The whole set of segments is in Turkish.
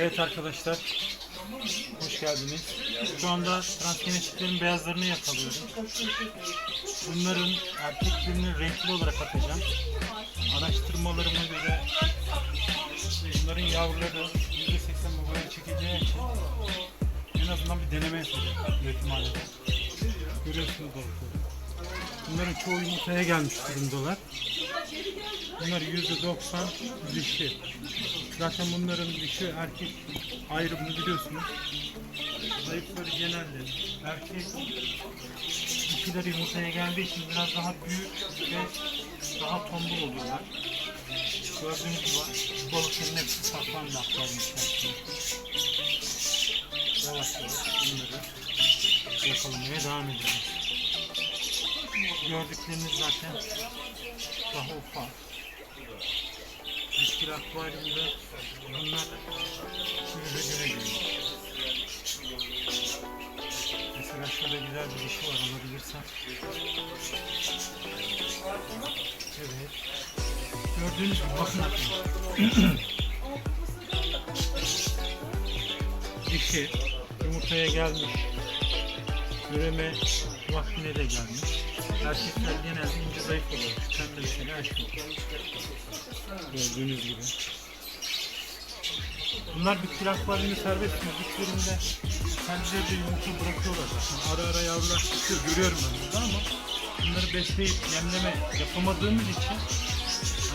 Evet arkadaşlar, hoş geldiniz. Şu anda transgenetiklerin beyazlarını yakalıyorum. Bunların erkeklerini renkli olarak atacağım. Araştırmalarıma göre bunların yavruları %80 babaya çekeceği için en azından bir deneme yapacağım yetimhanede. Görüyorsunuz balıkları. Bunların çoğu yumurtaya gelmiş durumdalar. Bunlar %90 dişi. Zaten bunların dişi erkek ayrımını biliyorsunuz. Zayıfları genelde erkek dişiler yumurtaya geldiği için biraz daha büyük ve daha tombul oluyorlar. Gördüğünüz gibi balıkların hepsi akvaryum içerisinde. Yavaş yavaş bunları yakalamaya devam edeceğiz. Gördükleriniz zaten daha ufak. Dişkili akvaryumda bunlar şöyle göre geliyor. Mesela şurada güzel bir dişi var alabilirsem. Evet. Gördüğünüz gibi bakın. Dişi yumurtaya gelmiş. Üreme vaktine de gelmiş. Erkekler genelde ince zayıf oluyor. Mesela erkek. Gördüğünüz gibi. Bunlar bitki akvaryumu serbest mi? Bitkilerinde kendileri yumurta bırakıyorlar zaten. Ara ara yavrular çıkıyor. Görüyorum ben burada ama bunları besleyip yemleme yapamadığımız için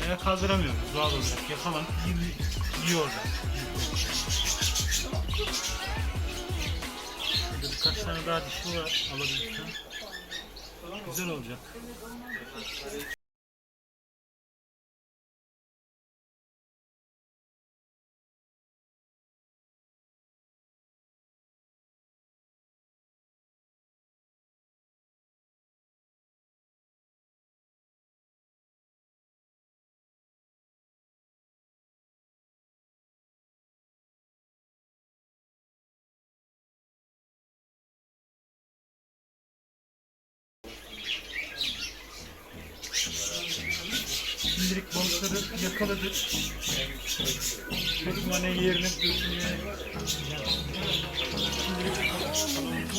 ayağa kaldıramıyoruz doğal olarak. Yakalanıp yi- yiyorlar. Burada birkaç tane daha dişi var alabilirsem. Güzel olacak. Balıkları yakaladık. Kırmane yerine götürmeye Şimdilik